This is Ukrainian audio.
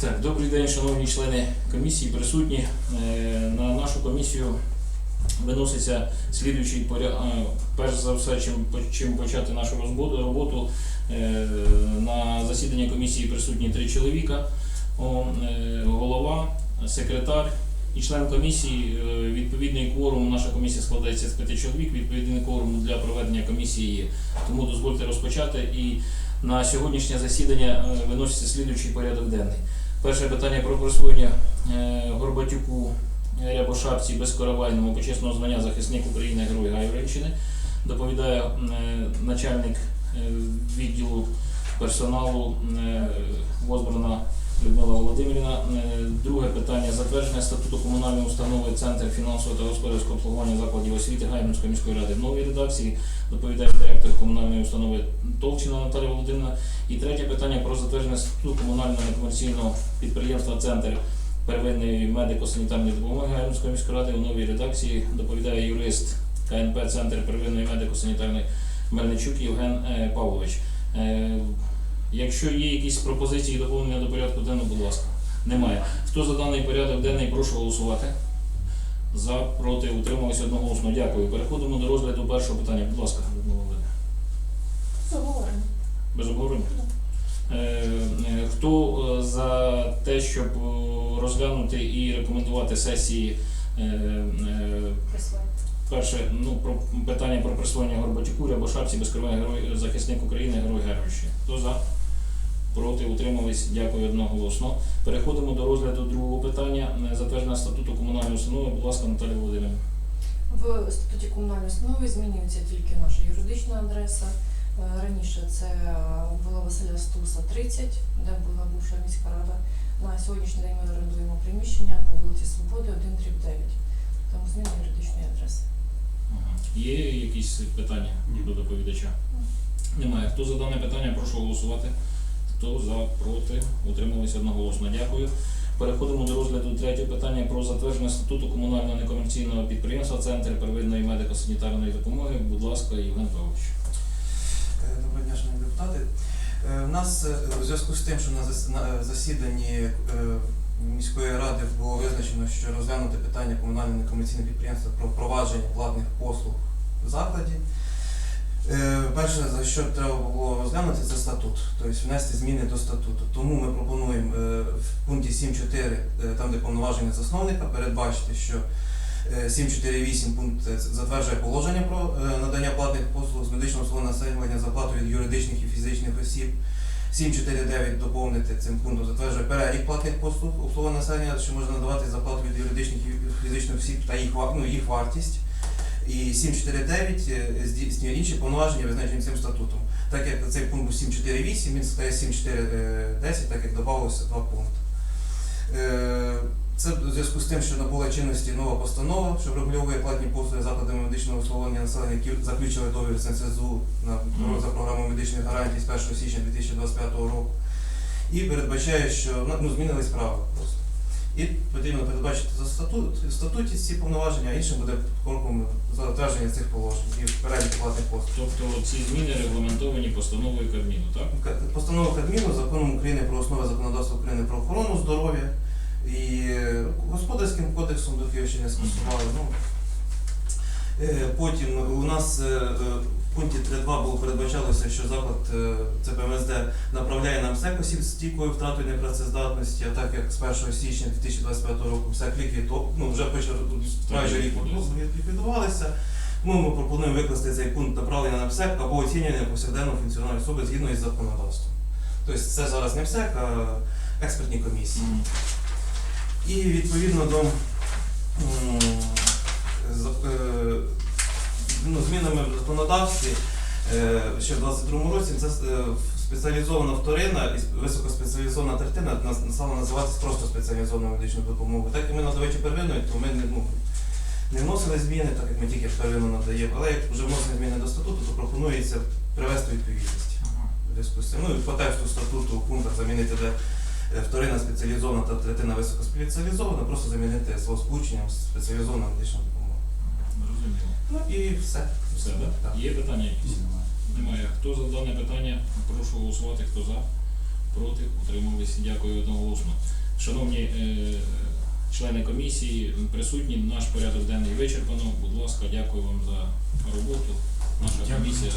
Так, добрий день, шановні члени комісії, присутні. Е, На нашу комісію виноситься слідуючий порядок. Перш за все, чим, чим почати нашу роботу, е, на засіданні комісії присутні три чоловіка, е, голова, секретар і член комісії. Відповідний кворум, наша комісія складається з п'яти чоловік, відповідний кворум для проведення комісії є. Тому дозвольте розпочати. І на сьогоднішнє засідання виноситься слідуючий порядок денний. Перше питання про присвоєння е, Горбатюку Рябошапці безкоровайному почесного звання захисник України Герой Гайворонщини. Доповідає е, начальник е, відділу персоналу Возборна Людмила Володимирівна. Е, Друге питання затвердження статуту комунальної установи Центр фінансового та господарського обслуговування закладів освіти Гайворонської міської ради в новій редакції. Доповідає директор комунальної установи Толчина Наталія Володимирівна. І третє питання про затвердження статуту комунального некомерційного підприємства Центр первинної медико-санітарної допомоги Гайворонської міської ради у новій редакції. Доповідає юрист КНП Центр первинної медико-санітарної Мельничук Євген е, Павлович. Якщо є якісь пропозиції доповнення до порядку денного, будь ласка. Немає. Хто за даний порядок денний, прошу голосувати. За, проти, утрималися одноголосно. Дякую. Переходимо до розгляду першого питання. Будь ласка, Людмила Володимирівна. Заговоримо. Без обговорення? Е, е, Хто е, за те, щоб розглянути і рекомендувати сесії е, е, Присвоїти. Перше ну, про питання про присвоєння Горбатюку Рябошапці безкриває герой захисник України, герой Героїщини. Хто за? Проти утримались, дякую одноголосно. Переходимо до розгляду другого питання. Е, Затвердження статуту комунальної установи. Будь ласка, Наталія Володимирівна. В статуті комунальної установи змінюється тільки наша юридична адреса. Е, Раніше це е, була Василя Стуса 30, де була бувша міська рада. На сьогоднішній день ми орендуємо приміщення по вулиці Свободи 1 дріб 9. Там зміна юридичної адреси. Є якісь питання до доповідача? Немає. Хто за дане питання, прошу голосувати. Хто за, проти, утрималися одноголосно. Дякую. Переходимо до розгляду третього питання про затвердження статуту комунального некомерційного підприємства Центр первинної медико-санітарної допомоги. Будь ласка, Євген Павлович. Е, Доброго дня, шановні депутати. Е, У нас е, у зв'язку з тим, що на засіданні е, міської ради було визначено, що розглянути питання комунального некомерційного підприємства про впровадження платних послуг закладі. Е, Перше, за що треба було розглянути, це статут, тобто внести зміни до статуту. Тому ми пропонуємо е, в пункті 7.4, е, там де повноваження засновника, передбачити, що Е, 748 пункт затверджує положення про надання платних послуг з медичного обслуговування населення за плату від юридичних і фізичних осіб. 749 доповнити цим пунктом затверджує перелік платних послуг обслуговування населення, що може надавати за плату від юридичних і фізичних осіб та їх, ну, їх вартість. І 749 е, здійснює інші повноваження, визначені цим статутом. Так як цей пункт був 748, він стає 7410, так як додавалося два пункти. Е, це в зв'язку з тим, що набула чинності нова постанова, що врегульовує платні послуги закладами медичного обслуговування населення, які заключили договір з НСЗУ на за програмою медичних гарантій з 1 січня 2025 року. І передбачає, що ну, змінились права просто. І потрібно передбачити за статут, в статуті ці повноваження, а іншим буде кроком затвердження цих положень і перелік платних послуг. Тобто ці зміни регламентовані постановою Кабміну, так? Постанова Кабміну, законом України про основи законодавства України про охорону здоров'я і господарським кодексом доки ще не скасували. Ну, е, потім у нас е, е, пункті 3.2 було передбачалося, що заклад е, ЦПМСД направляє на МСЕК осіб з стійкою втратою непрацездатності, а так як з 1 січня 2025 року ліквідо, ну, вже майже рік ліквідувалися. Тому ми пропонуємо викласти цей пункт направлення на МСЕК або оцінювання повсякденного функціонування особи згідно із законодавством. Тобто це зараз не МСЕК, а експертні комісії. Мгм. І відповідно до е, ну, змінами в законодавстві е, ще в 22-му році це е, спеціалізована вторинна і високоспеціалізована третина стала називатися просто спеціалізованою медичною допомогою. Так і ми надавачі первинної, то ми не, ну, не вносили зміни, так як ми тільки первинну надаємо. Але як вже вносимо зміни до статуту, то пропонується привести відповідність. Ну і по тексту статуту пунктах замінити, де е, вторинна спеціалізована та третина високоспеціалізована, просто замінити слово сполученням спеціалізована медична допомога. Ну і все. Все, так? Так. Є питання якісь? Немає. Хто за дане питання? Прошу голосувати. Хто за? Проти? Утримались? Дякую одноголосно. Шановні е, члени комісії, присутні, наш порядок денний вичерпано. Будь ласка, дякую вам за роботу. Наша Дякую. комісія.